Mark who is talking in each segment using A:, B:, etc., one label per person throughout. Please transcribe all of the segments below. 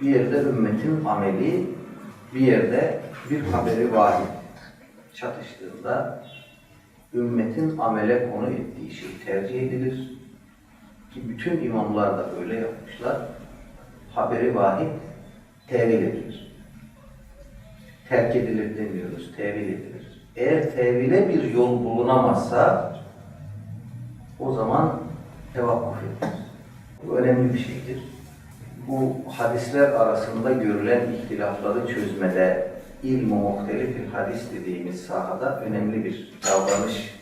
A: bir yerde ümmetin ameli, bir yerde bir haberi vahid çatıştığında ümmetin amele konu ettiği şey tercih edilir. Ki bütün imamlar da böyle yapmışlar. Haberi vahid tevil edilir. Terk edilir demiyoruz, tevil edilir. Eğer tevile bir yol bulunamazsa o zaman tevakkuf edilir. Bu önemli bir şeydir. Bu hadisler arasında görülen ihtilafları çözmede ilm-i muhtelifil hadis dediğimiz sahada önemli bir davranış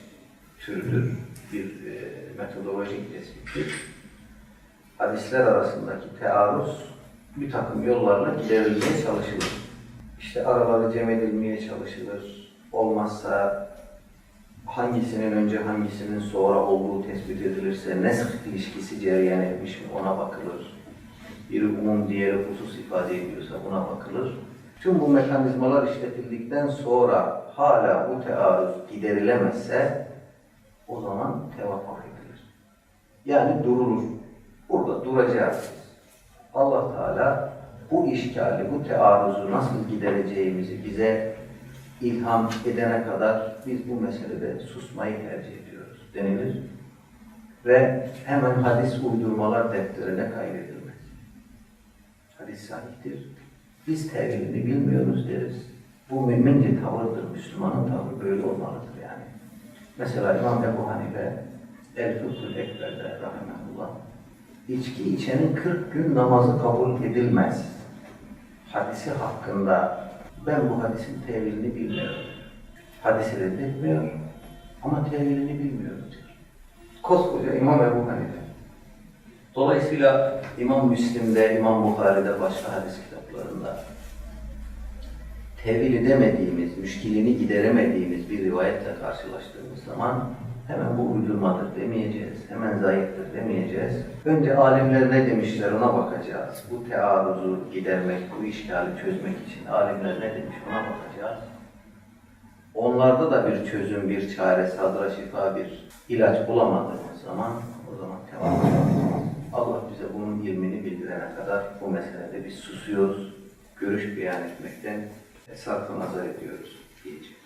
A: türüdür. Bir e, metodolojik tespittir. Hadisler arasındaki tearruz bir takım yollarla giderilmeye çalışılır. İşte araları cem edilmeye çalışılır. Olmazsa hangisinin önce hangisinin sonra olduğu tespit edilirse nesk ilişkisi cereyan etmiş mi ona bakılır. Biri umum diğeri husus ifade ediyorsa buna bakılır. Tüm bu mekanizmalar işletildikten sonra hala bu tearruz giderilemezse o zaman tevakkuf edilir. Yani durulur. Burada duracağız. Allah Teala bu işgali, bu tearruzu nasıl gidereceğimizi bize ilham edene kadar biz bu meselede susmayı tercih ediyoruz denilir. Ve hemen hadis uydurmalar defterine kaydedilmez. Hadis sahihtir. Biz tevilini bilmiyoruz deriz. Bu mümince tavırdır, Müslümanın tavrı böyle olmalıdır yani. Mesela İmam Ebu Hanife El Fıkhül Ekber'de rahmetullah içki içenin 40 gün namazı kabul edilmez. Hadisi hakkında ben bu hadisin tevilini bilmiyorum. Hadisi reddetmiyor ama tevilini bilmiyorum diyor. Koskoca İmam Ebu Hanife. Dolayısıyla İmam Müslim'de, İmam Bukhari'de, başka hadis kitaplarında tevil edemediğimiz, müşkilini gideremediğimiz bir rivayetle karşılaştığımız zaman hemen bu uydurmadır demeyeceğiz, hemen zayıftır demeyeceğiz. Önce alimler ne demişler ona bakacağız. Bu tearruzu gidermek, bu işgali çözmek için alimler ne demiş ona bakacağız. Onlarda da bir çözüm, bir çare, sadra şifa, bir ilaç bulamadığımız zaman o zaman tevakkül 20'ni bildirene kadar bu meselede biz susuyoruz, görüş beyan etmekten sarfı nazar ediyoruz diyeceğim.